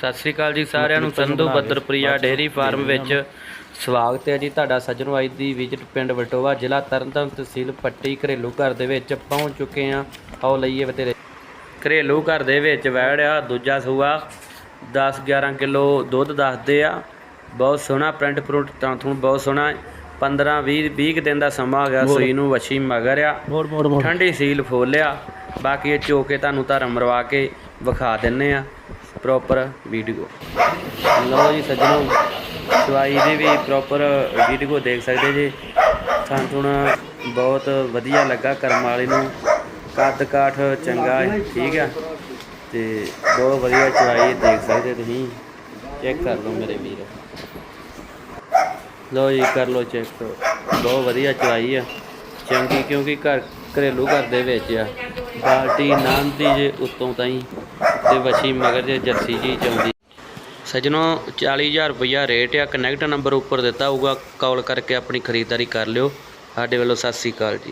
ਸਤਿ ਸ੍ਰੀ ਅਕਾਲ ਜੀ ਸਾਰਿਆਂ ਨੂੰ। ਸੰਧੂ ਬੱਦਰਪ੍ਰਿਆ ਡੇਅਰੀ ਫਾਰਮ ਵਿੱਚ ਸਵਾਗਤ ਹੈ ਜੀ। ਤੁਹਾਡਾ ਸੱਜਣੋ ਅੱਜ ਦੀ ਵਿਜ਼ਿਟ ਪਿੰਡ ਵਟੋਵਾ ਜ਼ਿਲ੍ਹਾ ਤਰਨਤਾਰਨ ਤਹਿਸੀਲ ਪੱਟੀ ਘਰੇਲੂ ਘਰ ਦੇ ਵਿੱਚ ਪਹੁੰਚ ਚੁੱਕੇ ਹਾਂ। ਆਓ ਲਈਏ ਬਤੇਰੇ ਘਰੇਲੂ ਘਰ ਦੇ ਵਿੱਚ ਵੜਿਆ ਦੂਜਾ ਸੂਆ 10 11 ਕਿਲੋ ਦੁੱਧ ਦੱਸਦੇ ਆ। ਬਹੁਤ ਸੋਹਣਾ ਪ੍ਰਿੰਟ ਪ੍ਰਿੰਟ ਤਾਂ ਤੁਹਾਨੂੰ ਬਹੁਤ ਸੋਹਣਾ। 15 20 20 ਕੁ ਦਿਨ ਦਾ ਸਮਾਂ ਹੋ ਗਿਆ ਸੂਈ ਨੂੰ ਵੱਛੀ ਮਗਰ ਆ। ਠੰਡੀ ਸੀਲ ਫੋਲਿਆ ਬਾਕੀ ਇਹ ਚੋ ਕੇ ਤੁਹਾਨੂੰ ਧਰਮ ਮਰਵਾ ਕੇ ਵਿਖਾ ਦਿੰਨੇ ਆ। ਪ੍ਰੋਪਰ ਵੀਡੀਓ ਲਓ ਜੀ ਸੱਜਣੋ ਚਵਾਈ ਦੀ ਵੀ ਪ੍ਰੋਪਰ ਵੀਡੀਓ ਦੇਖ ਸਕਦੇ ਜੀ। ਸਾਨੂੰ ਬਹੁਤ ਵਧੀਆ ਲੱਗਾ ਕਰਮ ਵਾਲੇ ਨੂੰ। ਕੱਦ ਕਾਠ ਚੰਗਾ ਹੈ ਠੀਕ ਆ। ਤੇ ਬਹੁਤ ਵਧੀਆ ਚਵਾਈ ਦੇਖ ਸਕਦੇ ਤੁਸੀਂ। ਚੈੱਕ ਕਰ ਲਓ ਮੇਰੇ ਵੀਰ। ਲਓ ਜੀ, ਕਰ ਲਓ ਚੈੱਕ। ਬਹੁਤ ਵਧੀਆ ਚਵਾਈ ਆ। ਚੰਗੀ, ਕਿਉਂਕਿ ਘਰ ਘਰੇਲੂ ਘਰ ਦੇ ਵਿੱਚ ਆ। ਬਾਲਟੀ ਨਾਂਦੀ ਜੇ ਉੱਤੋਂ ਤਾਈ। ਤੇ ਵਛੀ ਮਗਰ ਜੇ ਜਰਸੀ ਜੀ ਚਾਉਂਦੀ ਸੱਜਣੋ 40000 ਰੁਪਇਆ ਰੇਟ ਆ। ਕਨੈਕਟ ਨੰਬਰ ਉੱਪਰ ਦਿੱਤਾ ਹੋਊਗਾ। ਕਾਲ ਕਰਕੇ ਆਪਣੀ ਖਰੀਦਦਾਰੀ ਕਰ ਲਿਓ। ਸਾਡੇ ਵੱਲੋਂ ਸਤਿ ਸ੍ਰੀ ਅਕਾਲ ਜੀ।